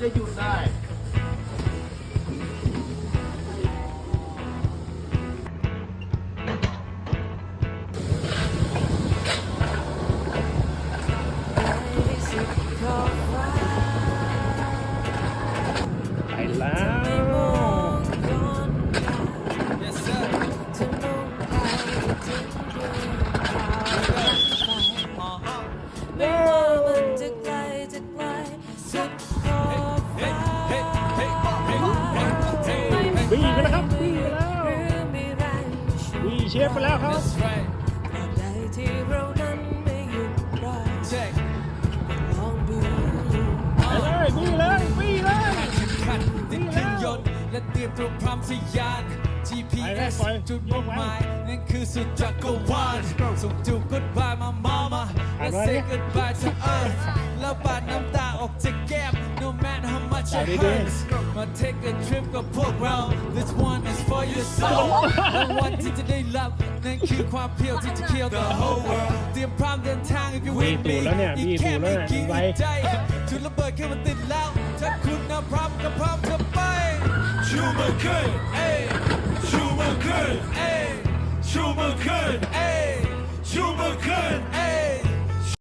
จะหยุดได้ไป วิ่งไปแล้วครับวิ่งไปแล้วหรือมีแรงวิ่งเชฟไปแล้วครับใดที่เรานั้นไม่หยุดรอลองดูไปเลยวิ่งเลยวิ่งเลยขันติดเครื่องยนต์และเตรียมตัวพร้อมทะยานไปเลย GPS ปล่อยจุดมุ่งหมายนั่นคือสุดจักรวาลส่งจูบ goodbye มา mama และ say goodbye to earth แล้วปาดน้ำตาออกจากแก้ ม no matter how much it hurts มา take a trip กับพวกเรา this one is for your soul และวันที่จะได้รับนั่นคือความเพียวที่จะเคี่ยว the whole world เตรียมพร้อมเดินทาง if you มี with ตู me ดแล้วเนี่ยมีอีกตูแค่ดแล้ไม่วเนี่ยกี่ไวใจจุดระเบิดขึ้นมันติดแล้ว ถ้าคุณนะพร้อมก็พร้อมจะไปชูมือขึ้นเอ้ยชูมือขึ้นเอ้ยชูมือขึ้นเอ้ย